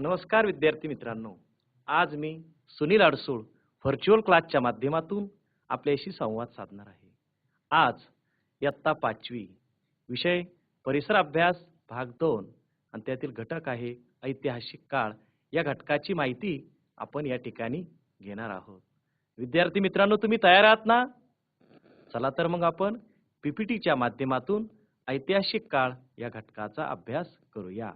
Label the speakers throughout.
Speaker 1: नमस्कार विद्यार्थी मित्रांनो. आज मी सुनील अडसूळ व्हर्च्युअल क्लासच्या माध्यमातून आपल्याशी संवाद साधणार आहे. आज इयत्ता पाचवी विषय परिसर अभ्यास भाग दोन आणि त्यातील घटक आहे ऐतिहासिक काळ. या घटकाची माहिती आपण या ठिकाणी घेणार आहोत. विद्यार्थी मित्रांनो तुम्ही तयार आहात ना? चला तर मग आपण पीपीटीच्या माध्यमातून ऐतिहासिक काळ या घटकाचा अभ्यास करूया.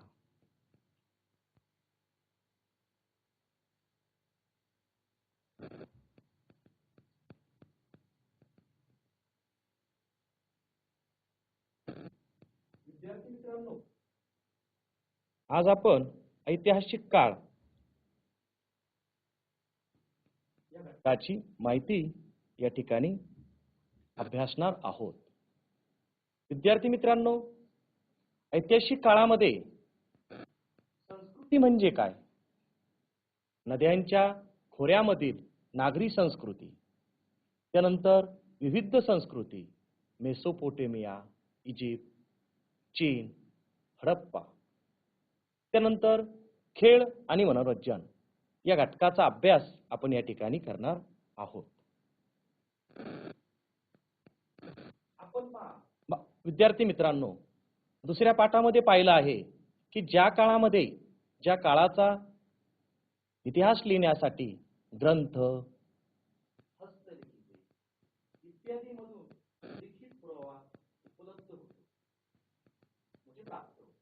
Speaker 1: मित्रांनो आज आपण ऐतिहासिक काळ या घटकाची माहिती या ठिकाणी अभ्यासणार आहोत. विद्यार्थी मित्रांनो ऐतिहासिक काळामध्ये संस्कृती म्हणजे काय? नद्यांच्या खोऱ्यामधील नागरी संस्कृती त्यानंतर विविध संस्कृती मेसोपोटेमिया इजिप्त चीन हडप्पा. त्यानंतर खेळ आणि मनोरंजन या घटकाचा अभ्यास आपण या ठिकाणी करणार आहोत. आपण विद्यार्थी मित्रांनो दुसऱ्या पाठामध्ये पाहिलं आहे की ज्या काळामध्ये ज्या काळाचा इतिहास लिहिण्यासाठी ग्रंथ इत्यादी इत्यादीमधून लिखित पुरावा उपलब्ध होतो म्हणजे प्राप्त होतो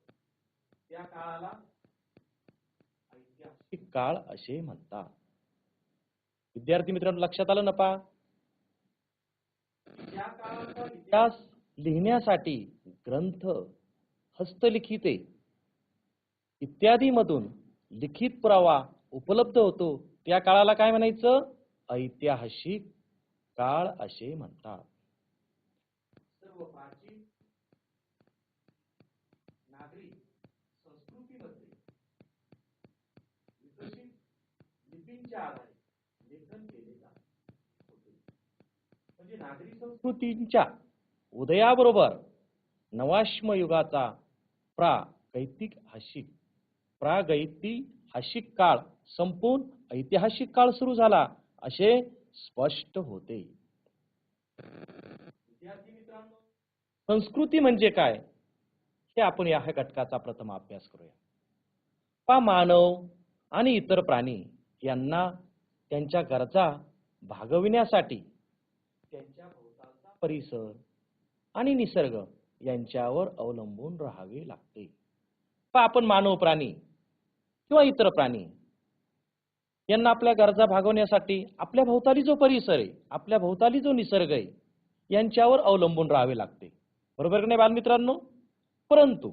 Speaker 1: त्या काळाला ऐतिहासिक काळ असे म्हणतात. विद्यार्थी मित्रांनो लक्षात आलं ना पा त्या काळाचा इतिहास लिहिण्यासाठी ग्रंथ हस्तलिखिते इत्यादी मधून लिखित पुरावा उपलब्ध होतो. त्या काळाला काय म्हणायचं? ऐतिहासिक काळ असे म्हणतात सर्व प्राचीन नागरी संस्कृतीमध्ये विकसित लिपींच्या आधारे लेखन केले जात होते. म्हणजे नागरी संस्कृतींच्या उदयाबरोबर नवाश्म युगाचा प्रागैतिहासिक प्रागैतिहासिक काळ संपून ऐतिहासिक काळ सुरू झाला असे स्पष्ट होते. संस्कृती म्हणजे काय? हे आपण या घटकाचा प्रथम अभ्यास करूया. पा मानव आणि इतर प्राणी यांना त्यांच्या गरजा भागविण्यासाठी त्यांच्या भोवतालचा परिसर आणि निसर्ग यांच्यावर अवलंबून राहावे लागते. आपण मानव प्राणी किंवा इतर प्राणी यांना आपल्या गरजा भागवण्यासाठी आपल्या भोवताली जो परिसर आहे आपल्या भोवताली जो निसर्ग आहे यांच्यावर अवलंबून राहावे लागते. बरोबर की नाही बालमित्रांनो? परंतु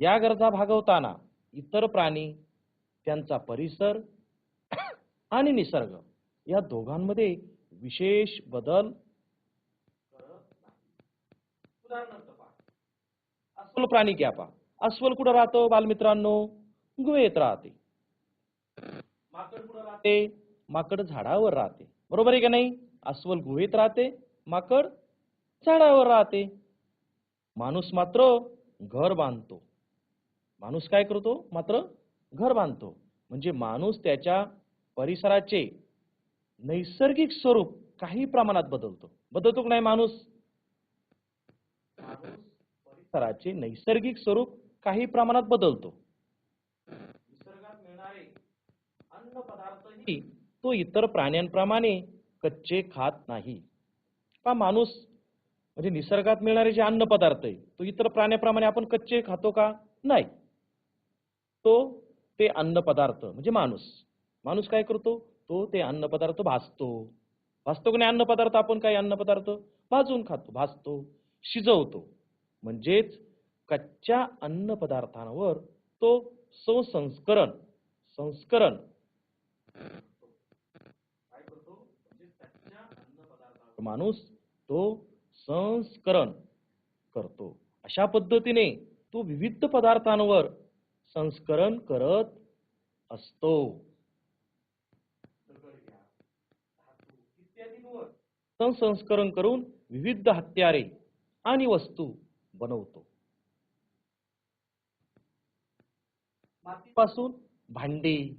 Speaker 1: त्या गरजा भागवताना इतर प्राणी त्यांचा परिसर आणि निसर्ग या दोघांमध्ये विशेष बदल अस्वल प्राणी घ्या पा अस्वल कुठं राहतो बालमित्रांनो? गुहेत राहते. माकड कुठं राहते? माकड झाडावर राहते. बरोबर आहे का नाही? अस्वल गुहेत राहते माकड झाडावर राहते. माणूस मात्र घर बांधतो. माणूस काय करतो? मात्र घर बांधतो. म्हणजे माणूस त्याच्या परिसराचे नैसर्गिक स्वरूप काही प्रमाणात बदलतो. बदलतो की नाही माणूस? परिसराचे नैसर्गिक स्वरूप काही प्रमाणात बदलतो. निसर्गात मिळणारे अन्न पदार्थही तो इतर प्राण्यांप्रमाणे कच्चे खात नाही. का माणूस म्हणजे निसर्गात मिळणारे जे अन्न पदार्थ आहे तो इतर प्राण्याप्रमाणे आपण कच्चे खातो का? नाही. तो ते अन्न पदार्थ म्हणजे माणूस. माणूस काय करतो? तो ते अन्न पदार्थ भाजतो. भाजतो की नाही अन्न पदार्थ? आपण काय अन्न पदार्थ? भाजून खातो भाजतो शिजवतो. म्हणजेच कच्च्या अन्न पदार्थांवर तो संस्करण संस्करण. म्हणजे माणूस तो संस्करण करतो. अशा पद्धतीने तो विविध पदार्थांवर संस्करण करत असतो. संसंस्करण करून विविध हत्यारे आणि वस्तू बनवतो. मातीपासून भांडी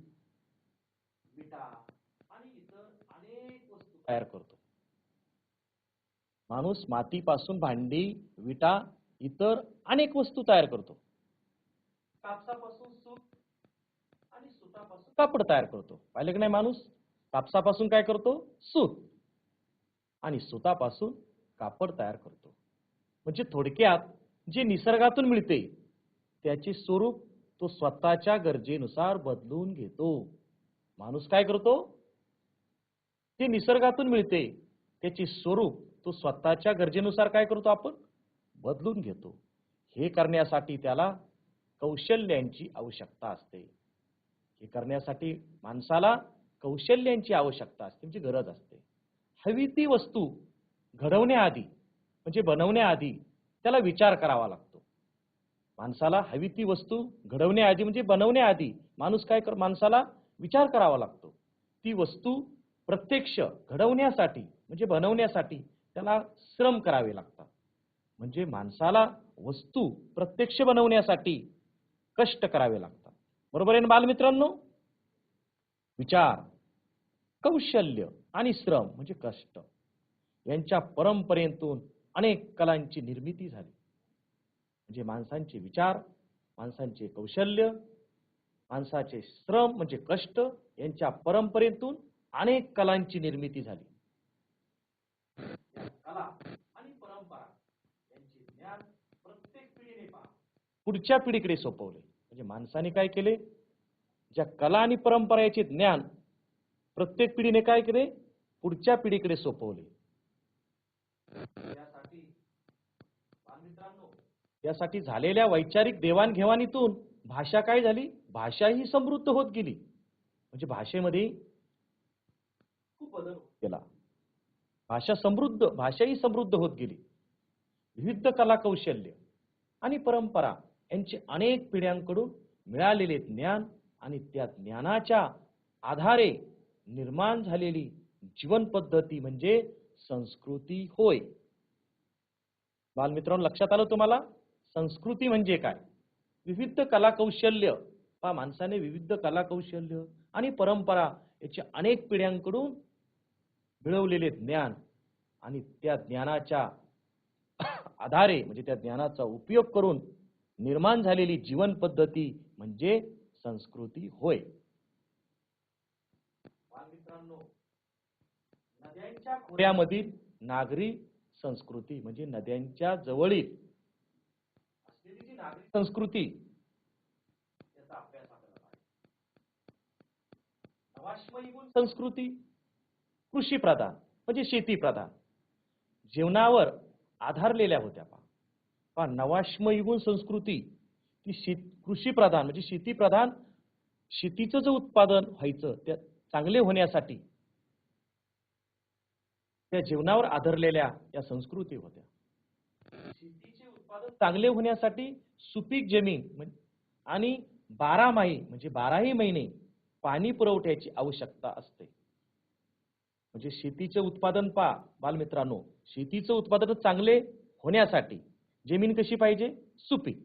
Speaker 1: विटा आणि इतर अनेक वस्तू तयार करतो. माणूस मातीपासून भांडी विटा इतर अनेक वस्तू तयार करतो. कापसापासून सूत आणि सुतापासून कापड तयार करतो. पाहिलं की नाही माणूस? कापसापासून काय करतो? सूत. आणि सुतापासून कापड तयार करतो. म्हणजे थोडक्यात जे निसर्गातून मिळते त्याचे स्वरूप तो स्वतःच्या गरजेनुसार बदलून घेतो. माणूस काय करतो? ते निसर्गातून मिळते त्याचे स्वरूप तो स्वतःच्या गरजेनुसार काय करतो आपण? बदलून घेतो. हे करण्यासाठी त्याला कौशल्यांची आवश्यकता असते. हे करण्यासाठी माणसाला कौशल्यांची आवश्यकता असते म्हणजे गरज असते. हवी ती वस्तू घडवण्याआधी म्हणजे बनवण्याआधी त्याला विचार करावा लागतो. माणसाला हवी ती वस्तू घडवण्याआधी म्हणजे बनवण्याआधी माणूस काय कर माणसाला विचार करावा लागतो. ती वस्तू प्रत्यक्ष घडवण्यासाठी म्हणजे बनवण्यासाठी त्याला श्रम करावे लागतात. म्हणजे माणसाला वस्तू प्रत्यक्ष बनवण्यासाठी कष्ट करावे लागतात. बरोबर आहे ना बालमित्रांनो? विचार कौशल्य आणि श्रम म्हणजे कष्ट. यांच्या परंपरेतून अनेक कलांची निर्मिती झाली. म्हणजे माणसांचे विचार माणसांचे कौशल्य माणसाचे श्रम म्हणजे कष्ट यांच्या परंपरेतून अनेक कलांची निर्मिती झाली. कला आणि परंपरा यांचे ज्ञान प्रत्येक पिढीने पुढच्या पिढीकडे सोपवले. म्हणजे माणसाने काय केले? ज्या कला आणि परंपरा याचे ज्ञान प्रत्येक पिढीने काय केले? पुढच्या पिढीकडे सोपवले. यासाठी झालेल्या वैचारिक देवाणघेवाणीतून भाषा काय झाली? भाषा ही समृद्ध होत गेली. म्हणजे भाषेमध्ये खूप बदल गेला. भाषा समृद्ध भाषा ही समृद्ध होत गेली. विविध कला कौशल्य आणि परंपरा यांचे अनेक पिढ्यांकडून मिळालेले ज्ञान आणि त्या ज्ञानाच्या आधारे निर्माण झालेली जीवन पद्धती म्हणजे संस्कृती होय. बालमित्रांनो लक्षात आलं तुम्हाला? संस्कृती म्हणजे काय? विविध कलाकौशल्य. पहा माणसाने विविध कलाकौशल्य आणि परंपरा याचे अनेक पिढ्यांकडून मिळवलेले ज्ञान आणि त्या ज्ञानाच्या आधारे म्हणजे त्या ज्ञानाचा उपयोग करून निर्माण झालेली जीवन पद्धती म्हणजे संस्कृती होय. बालमित्रांनो नद्यांच्या खोऱ्यामधील नागरी संस्कृती म्हणजे नद्यांच्या जवळील असलेली जी नागरी संस्कृती अभ्यास आपल्याला पाहिजे संस्कृती कृषी प्रधान म्हणजे शेती प्रधान. जीवनावर आधारलेल्या होत्या पहा. पहा नवाश्मयी संस्कृती ती शेत कृषी प्रधान म्हणजे शेती प्रधान शेतीचं जे उत्पादन व्हायचं त्या चांगले होण्यासाठी त्या जीवनावर आधारलेल्या या संस्कृती होत्या. शेतीचे उत्पादन चांगले होण्यासाठी सुपीक जमीन आणि बारामाही म्हणजे बाराही महिने पाणी पुरवठ्याची आवश्यकता असते. म्हणजे शेतीचे उत्पादन पा बालमित्रांनो शेतीचं उत्पादन चांगले होण्यासाठी जमीन कशी पाहिजे? सुपीक.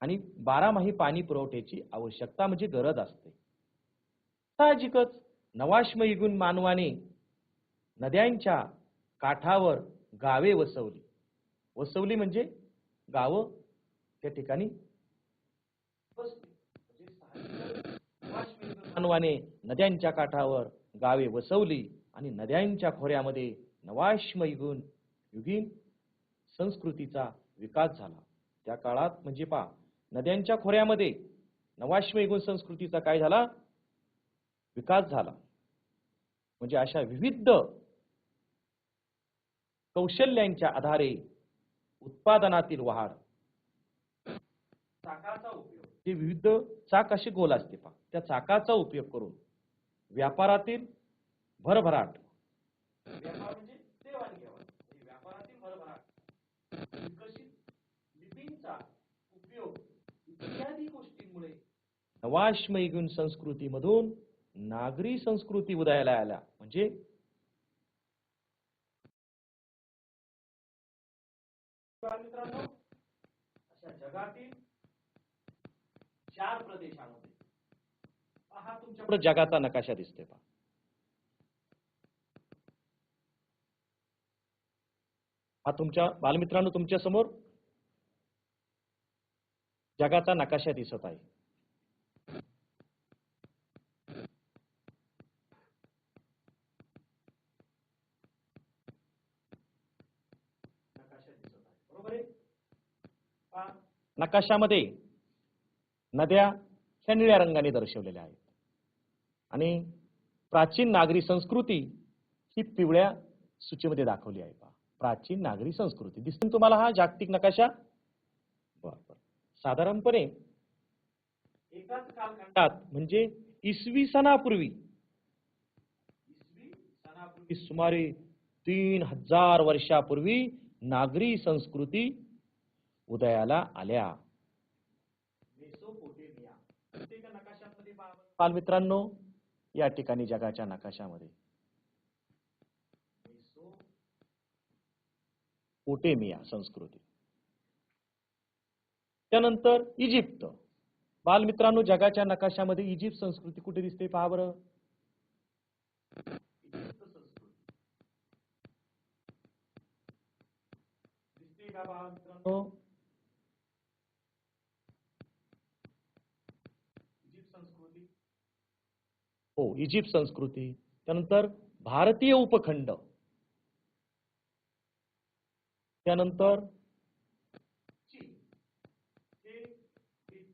Speaker 1: आणि बारामाही पाणी पुरवठ्याची आवश्यकता म्हणजे गरज असते. साहजिकच नवाश्म गुण मानवाने नद्यांच्या काठावर गावे वसवली. वसवली म्हणजे गावं. त्या ठिकाणी म्हणजे मानवाने नद्यांच्या काठावर गावे वसवली आणि नद्यांच्या खोऱ्यामध्ये नवाश्मय गुण युगीन संस्कृतीचा विकास झाला. त्या काळात म्हणजे पा नद्यांच्या खोऱ्यामध्ये नवाश्मयी गुण संस्कृतीचा काय झाला? विकास झाला. म्हणजे अशा विविध कौशल्यांच्या आधारे उत्पादनातील वाढ. चाकाचा उपयोग. जे विविध चाक असे गोल असते पहा. त्या चाकाचा उपयोग करून व्यापारातील भरभराट. म्हणजे म्हणजे व्यापारातील भरभराट. विकसित लिपींचा उपयोग इत्यादी गोष्टींमुळे. नवाश्मयी गुण संस्कृतीमधून नागरी संस्कृती उदयाला आल्या. म्हणजे जगातील चार प्रदेशामध्ये. हा तुमच्याकडे जगाचा नकाशा दिसते पहा. हा तुमच्या बालमित्रांनो तुमच्यासमोर जगाचा नकाशा दिसत आहे नकाशा दिसत आहे. बरोबर आहे? पहा, नकाशामध्ये नद्या ह्या निळ्या रंगाने दर्शवलेल्या आहेत. आणि प्राचीन नागरी संस्कृती ही पिवळ्या सूचीमध्ये दाखवली आहे. पहा प्राचीन नागरी संस्कृती. दिसते ना तुम्हाला हा जागतिक नकाशा? बरोबर साधारणपणे एकाच कालखंडात म्हणजे इसवी सणापूर्वी इसवी सणापूर्वी सुमारे तीन हजार वर्षापूर्वी नागरी संस्कृती उदयाला आल्या. बालमित्रांनो या ठिकाणी जगाच्या नकाशामध्ये. मेसोपोटेमिया संस्कृती. त्यानंतर इजिप्त. बालमित्रांनो जगाच्या नकाशामध्ये इजिप्त संस्कृती कुठे दिसते पहा बरं. इजिप्त संस्कृती दिसते का बालमित्रांनो इजिप्त संस्कृती हो इजिप्त संस्कृती त्यानंतर भारतीय उपखंड त्यानंतर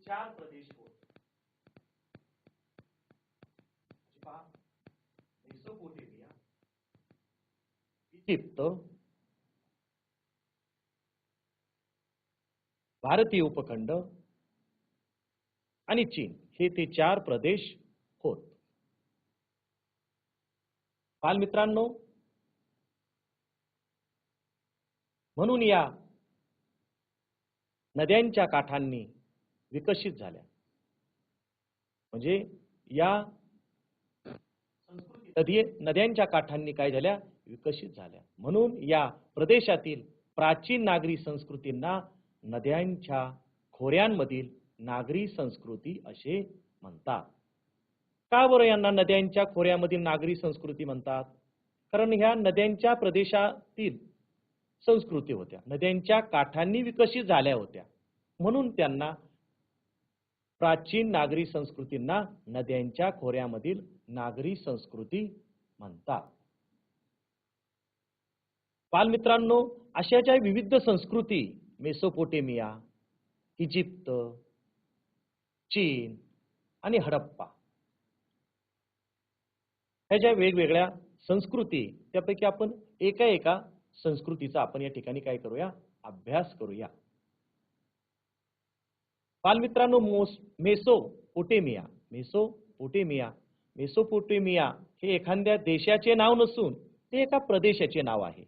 Speaker 1: चार प्रदेश इजिप्त भारतीय उपखंड आणि चीन हे ते चार प्रदेश होत. बालमित्रांनो म्हणून या नद्यांच्या काठांनी विकसित झाल्या. म्हणजे या नदी नद्यांच्या काठांनी काय झाल्या? विकसित झाल्या. म्हणून या प्रदेशातील प्राचीन नागरी संस्कृतींना नद्यांच्या खोऱ्यांमधील नागरी संस्कृती असे म्हणतात. का बरं यांना नद्यांच्या खोऱ्यामधील नागरी संस्कृती म्हणतात? कारण ह्या नद्यांच्या प्रदेशातील संस्कृती होत्या. नद्यांच्या काठांनी विकसित झाल्या होत्या. म्हणून त्यांना प्राचीन नागरी संस्कृतींना नद्यांच्या खोऱ्यामधील नागरी संस्कृती म्हणतात. बालमित्रांनो अशाच्या विविध संस्कृती मेसोपोटेमिया इजिप्त चीन आणि हडप्पा ह्या ज्या वेगवेगळ्या संस्कृती त्यापैकी आपण एका एका संस्कृतीचा आपण या ठिकाणी काय करूया? अभ्यास करूया. बालमित्रांनो मोस मेसोपोटेमिया. मेसोपोटेमिया. मेसोपोटेमिया हे एखाद्या देशाचे नाव नसून ते एका प्रदेशाचे नाव आहे.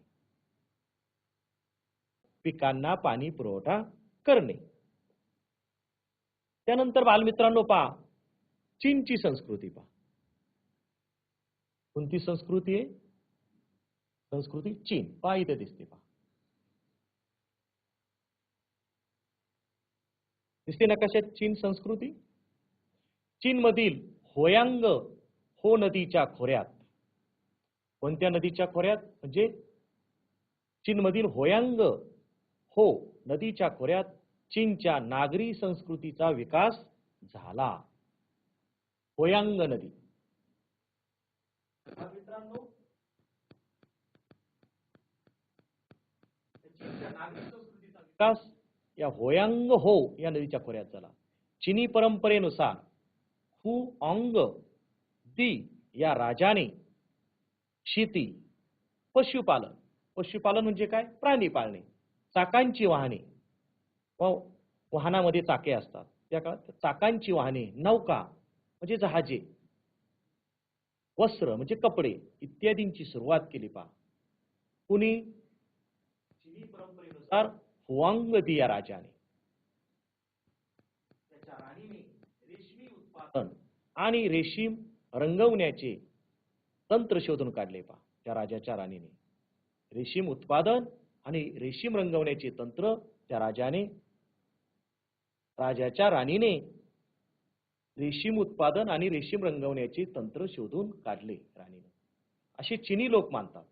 Speaker 1: पिकांना पाणी पुरवठा करणे. त्यानंतर बालमित्रांनो पहा. चीनची संस्कृती पहा. कोणती संस्कृती आहे? संस्कृती चीन. पहा इथे दिसते पहा. दिसते ना कशात? चीन संस्कृती? चीन मधील होयांग हो नदीच्या खोऱ्यात. कोणत्या नदीच्या खोऱ्यात? म्हणजे चीन मधील होयांग हो नदीच्या खोऱ्यात चीनच्या नागरी संस्कृतीचा विकास झाला. होयांग नदी. मित्रांनो विकास या होयांग हो या नदीच्या खोऱ्यात झाला. चिनी परंपरेनुसार हु ऑंग दी या राजाने शेती पशुपालन पशुपालन म्हणजे काय? प्राणी पाळणे चाकांची वाहने. वाहनामध्ये चाके असतात. त्या काळात चाकांची वाहने नौका म्हणजे जहाजे. वस्त्र म्हणजे कपडे इत्यादींची सुरुवात केली पहा. कुणी? चिनी परंपरेनुसार राजाने. त्याच्या राणीने रेशमी उत्पादन आणि रेशीम रंगवण्याचे तंत्र शोधून काढले पहा त्या राजाच्या राणीने. रेशीम उत्पादन आणि रेशीम रंगवण्याचे तंत्र त्या राजाने राजाच्या राणीने रेशीम उत्पादन आणि रेशीम रंगवण्याचे तंत्र शोधून काढले राणीनं. असे चिनी लोक मानतात.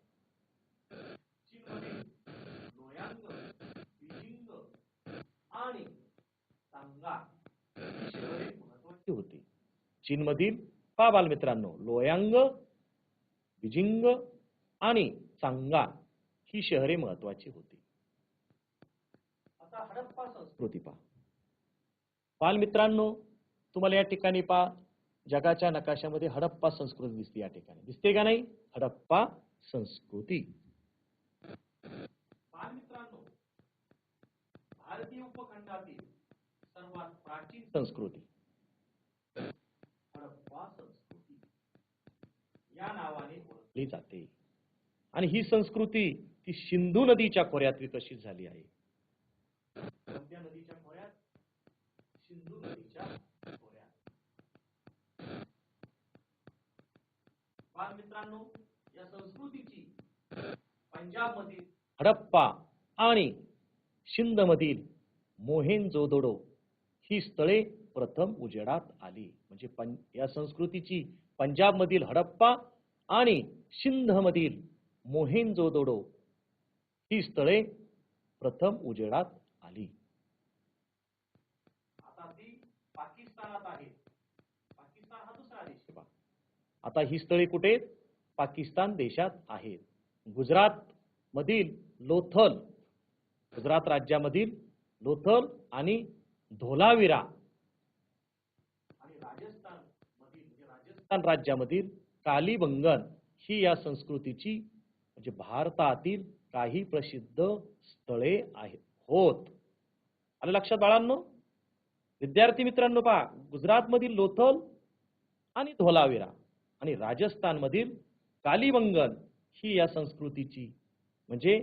Speaker 1: आणि सांगा महत्वाची होती. चीनमधील पा बालमित्रांनो लोयांग बीजिंग आणि चांगा ही शहरे महत्वाची होती. आता हडप्पा संस्कृती पहा. बालमित्रांनो तुम्हाला या ठिकाणी पहा जगाच्या नकाशामध्ये हडप्पा संस्कृती दिसते या ठिकाणी. दिसते का नाही? हडप्पा संस्कृती. भारतीय उपखंडातील सर्वात प्राचीन संस्कृती. हडप्पा संस्कृती. या नावाने ओळखली जाते. आणि ही संस्कृती ती सिंधू नदीच्या खोऱ्यात विकसित झाली आहे. नदीच्या खोऱ्यात? सिंधू नदीच्या खोऱ्यात बाल मित्रांनो या संस्कृतीची पंजाब मधील हडप्पा आणि सिंध मधील मोहेंजोदडो ही स्थळे प्रथम उजेडात आली. म्हणजे पं या संस्कृतीची पंजाब मधील हडप्पा आणि सिंध मधील मोहेंजोदडो ही स्थळे प्रथम उजेडात आली. आता ती पाकिस्तानात आहे पाकिस्तान हा दुसरा देश आहे बा. आता ही स्थळे कुठे? पाकिस्तान देशात आहेत. गुजरात मधील लोथल गुजरात राज्यामधील लोथल आणि धोलाविरा आणि राजस्थान मधील म्हणजे राजस्थान राज्यामधील कालीबंगन ही या संस्कृतीची म्हणजे भारतातील काही प्रसिद्ध स्थळे आहेत. होत. आलं लक्षात बाळांनो? विद्यार्थी मित्रांनो पहा गुजरातमधील लोथल आणि धोलाविरा. आणि राजस्थानमधील कालीबंगन ही या संस्कृतीची म्हणजे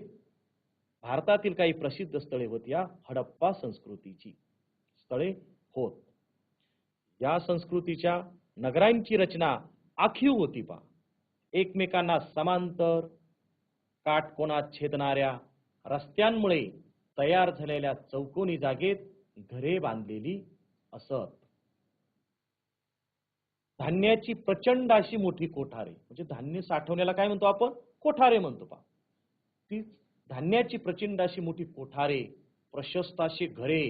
Speaker 1: भारतातील काही प्रसिद्ध स्थळे होत या हडप्पा संस्कृतीची स्थळे होत. या संस्कृतीच्या नगरांची रचना आखीव होती पा एकमेकांना समांतर काटकोनात छेदणाऱ्या रस्त्यांमुळे तयार झालेल्या चौकोनी जागेत घरे बांधलेली असत. धान्याची प्रचंड अशी मोठी कोठारे. म्हणजे धान्य साठवण्याला काय म्हणतो आपण? कोठारे म्हणतो पा ती धान्याची प्रचंड अशी मोठी कोठारे प्रशस्त अशी घरे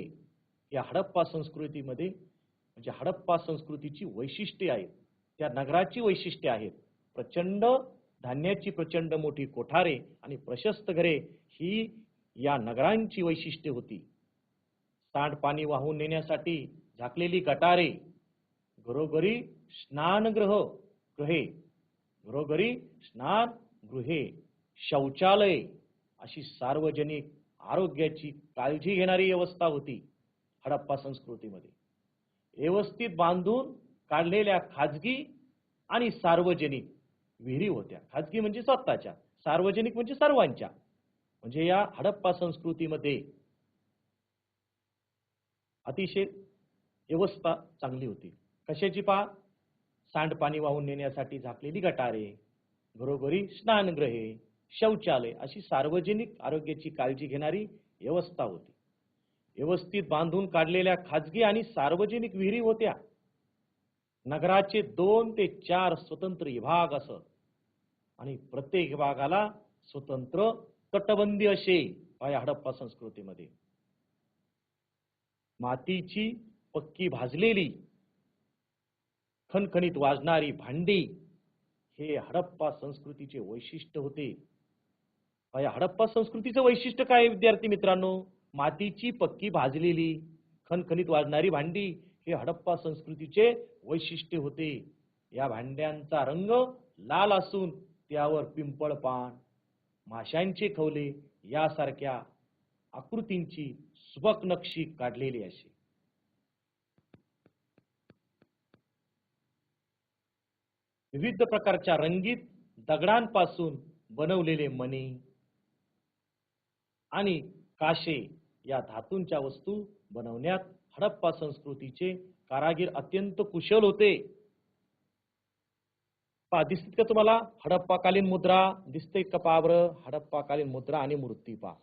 Speaker 1: या हडप्पा संस्कृतीमध्ये म्हणजे हडप्पा संस्कृतीची वैशिष्ट्ये आहेत. त्या नगराची वैशिष्ट्ये आहेत. प्रचंड धान्याची प्रचंड मोठी कोठारे आणि प्रशस्त घरे ही या नगरांची वैशिष्ट्ये होती. सांडपाणी वाहून नेण्यासाठी झाकलेली गटारे घरोघरी स्नानगृह गृहे. घरोघरी स्नान गृहे. शौचालय अशी सार्वजनिक आरोग्याची काळजी घेणारी व्यवस्था होती हडप्पा संस्कृतीमध्ये. व्यवस्थित बांधून काढलेल्या खाजगी आणि सार्वजनिक विहिरी होत्या. खाजगी म्हणजे स्वतःच्या सार्वजनिक म्हणजे सर्वांच्या. म्हणजे या हडप्पा संस्कृतीमध्ये अतिशय व्यवस्था चांगली होती. कशाची पहा? सांडपाणी वाहून नेण्यासाठी झाकलेली गटारे घरोघरी स्नानगृहे शौचालय अशी सार्वजनिक आरोग्याची काळजी घेणारी व्यवस्था होती. व्यवस्थित बांधून काढलेल्या खाजगी आणि सार्वजनिक विहिरी होत्या. नगराचे दोन ते चार स्वतंत्र विभाग असत. आणि प्रत्येक विभागाला स्वतंत्र तटबंदी असे या हडप्पा संस्कृतीमध्ये. मातीची पक्की भाजलेली खणखणीत वाजणारी भांडी हे हडप्पा संस्कृतीचे वैशिष्ट्य होते. या हडप्पा संस्कृतीचं वैशिष्ट्य काय विद्यार्थी मित्रांनो? मातीची पक्की भाजलेली खणखणीत वाजणारी भांडी हे हडप्पा संस्कृतीचे वैशिष्ट्य होते. या भांड्यांचा रंग लाल असून त्यावर पिंपळ पान माशांचे खवले यासारख्या आकृतींची सुबक नक्षी काढलेली असे विविध प्रकारच्या रंगीत दगडांपासून बनवलेले मणी आणि काशे या धातूंच्या वस्तू बनवण्यात हडप्पा संस्कृतीचे कारागीर अत्यंत कुशल होते. पहा दिसत का तुम्हाला? हडप्पाकालीन मुद्रा. दिसते कपावर हडप्पाकालीन मुद्रा आणि मूर्ती पहा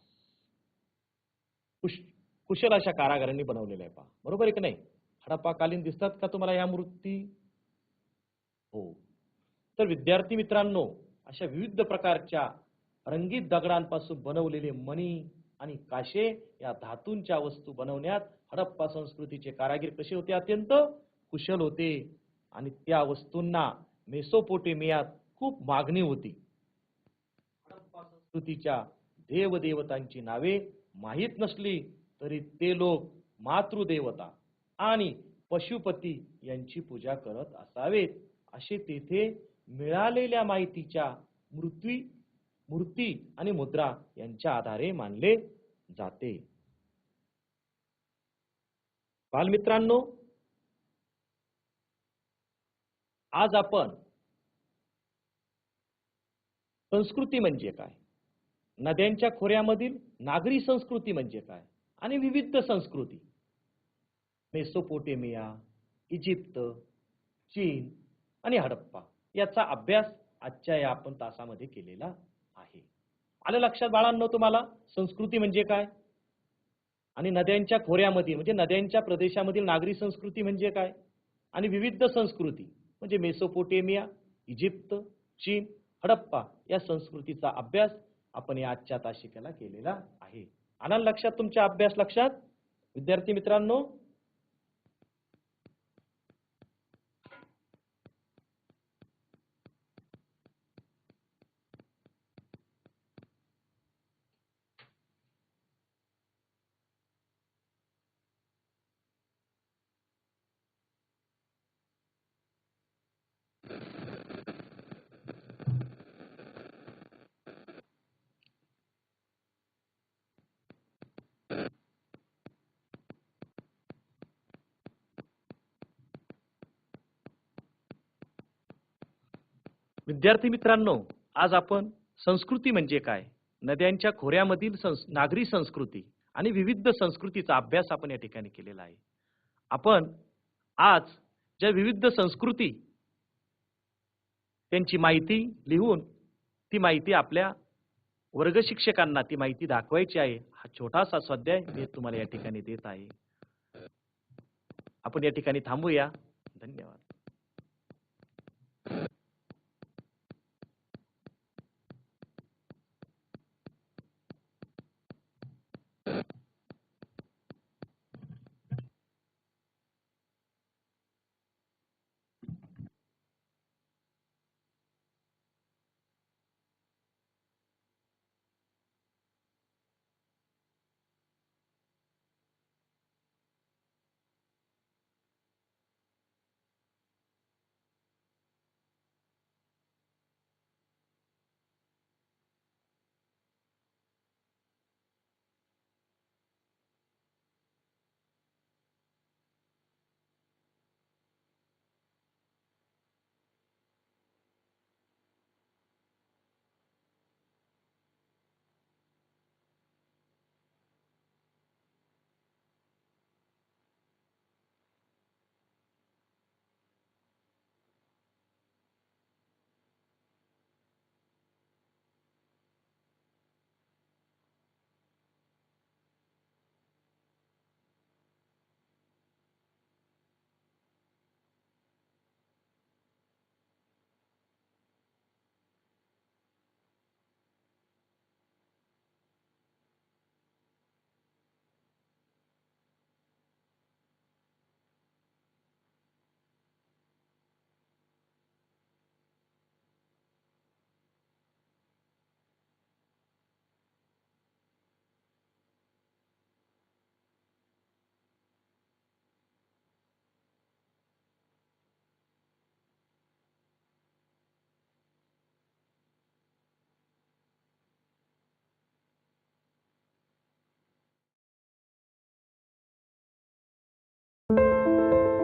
Speaker 1: कुश कुशल अशा कारागारांनी बनवलेल्या आहे पहा बरोबर आहे की नाही? हडप्पाकालीन दिसतात का तुम्हाला या मूर्ती? हो. तर विद्यार्थी मित्रांनो अशा विविध प्रकारच्या रंगीत दगडांपासून बनवलेले मणी आणि काशे या धातूंच्या वस्तू बनवण्यात हडप्पा संस्कृतीचे कारागीर कसे होते? अत्यंत कुशल होते. आणि त्या वस्तूंना मेसोपोटेमियात खूप मागणी होती. हडप्पा संस्कृतीच्या देवदेवतांची नावे माहीत नसली तरी ते लोक मातृदेवता आणि पशुपती यांची पूजा करत असावेत. असे तेथे मिळालेल्या माहितीच्या मृत्यू मूर्ती आणि मुद्रा यांच्या आधारे मानले जाते. बालमित्रांनो आज आपण संस्कृती म्हणजे काय? नद्यांच्या खोऱ्यामधील नागरी संस्कृती म्हणजे काय? आणि विविध संस्कृती. मेसोपोटेमिया इजिप्त चीन आणि हडप्पा. याचा अभ्यास आजच्या या आपण तासामध्ये केलेला आहे. आलं लक्षात बाळांनो तुम्हाला? संस्कृती म्हणजे काय? आणि नद्यांच्या खोऱ्यामध्ये म्हणजे नद्यांच्या प्रदेशामधील नागरी संस्कृती म्हणजे काय? आणि विविध संस्कृती म्हणजे मेसोपोटेमिया इजिप्त चीन हडप्पा या संस्कृतीचा अभ्यास आपण या आजच्या तासिकेला केलेला आहे. आणाल लक्षात तुमच्या अभ्यास लक्षात? विद्यार्थी मित्रांनो विद्यार्थी मित्रांनो आज आपण संस्कृती म्हणजे काय? नद्यांच्या खोऱ्यामधील संस नागरी संस्कृती आणि विविध संस्कृतीचा अभ्यास आपण या ठिकाणी केलेला आहे. आपण आज ज्या विविध संस्कृती त्यांची माहिती लिहून ती माहिती आपल्या वर्ग शिक्षकांना ती माहिती दाखवायची आहे. हा छोटासा स्वाध्याय मी तुम्हाला या ठिकाणी देत आहे. आपण या ठिकाणी थांबूया. धन्यवाद.